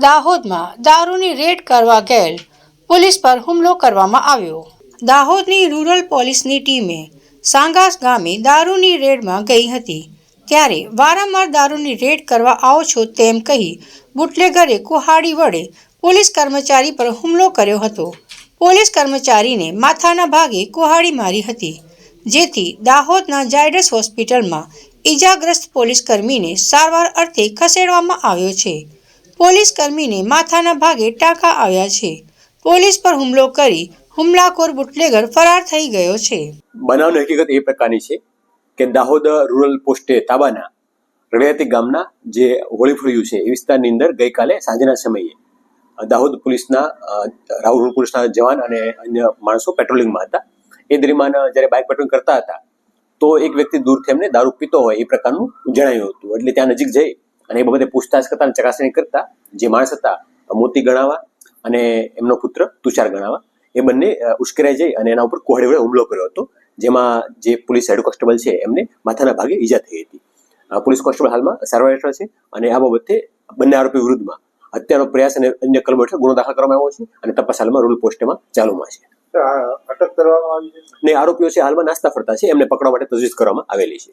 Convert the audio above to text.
દાહોદમાં દારૂની રેડ કરવા ગયેલ પોલીસ પર હુમલો કરવામાં આવ્યો. દાહોદની રૂરલ પોલીસની ટીમે સાંગાસ ગામે દારૂની રેડમાં ગઈ હતી. ત્યારે, વારંવાર દારૂની રેડ કરવા આવો છો તેમ કહી બુટલેગરે કુહાડી વડે પોલીસ કર્મચારી પર હુમલો કર્યો હતો. પોલીસ કર્મચારીને માથાના ભાગે કુહાડી મારી હતી, જેથી દાહોદના જાયડસ હોસ્પિટલમાં ઈજાગ્રસ્ત પોલીસ કર્મીને સારવાર અર્થે ખસેડવામાં આવ્યો છે. પોલીસ કર્મીને માથાના ભાગે ટાંકા આવ્યા છે. પોલીસ પર હુમલો કરી હુમલાખોર બુટલેગર ફરાર થઈ ગયો છે. બનાવની હકીકત એ પ્રકારની છે કે દાહોદ રૂરલ પોસ્ટે તાબાના રડિયાતી ગામના જે હોળી ફળ્યું છે એ વિસ્તારની અંદર ગઈકાલે સાંજના સમયે દાહોદ પોલીસના રાહુલ પોલીસના જવાન અને અન્ય માણસો પેટ્રોલિંગમાં હતા. એ દરમિયાન જ્યારે બાઇક પેટ્રોલિંગ કરતા હતા, તો એક વ્યક્તિ દૂરથી એમને દારૂ પીતો હોય એ પ્રકારનું જણાયું હતું. એટલે ત્યાં નજીક જઈ અને એ બાબતે પૂછતાછ કરતા અને ચકાસણી કરતા જે માણસ હતા મોતી ગણાવા અને એમનો પુત્ર તુષાર ગણાવા એ બંને ઉશ્કેરાઈ જઈ અને એના ઉપર કોહડે વડે હુમલો કર્યો હતો જેમાં જે પોલીસ હેડ કોન્સ્ટેબલ છે એમને માથાના ભાગે ઈજા થઈ હતી. પોલીસ કોન્સ્ટેબલ હાલમાં સારવાર હેઠળ છે અને આ બાબતે બંને આરોપી વિરુદ્ધમાં હત્યાનો પ્રયાસ અને અન્ય કલમો હેઠળ ગુનો દાખલ કરવામાં આવ્યો છે અને તપાસ હાલમાં રૂલ પોસ્ટમાં ચાલુમાં છે. અટક કરવામાં આવી છે? ને આરોપીઓ છે હાલમાં નાસ્તા ફરતા છે એમને પકડવા માટે તજવીજ કરવામાં આવેલી છે.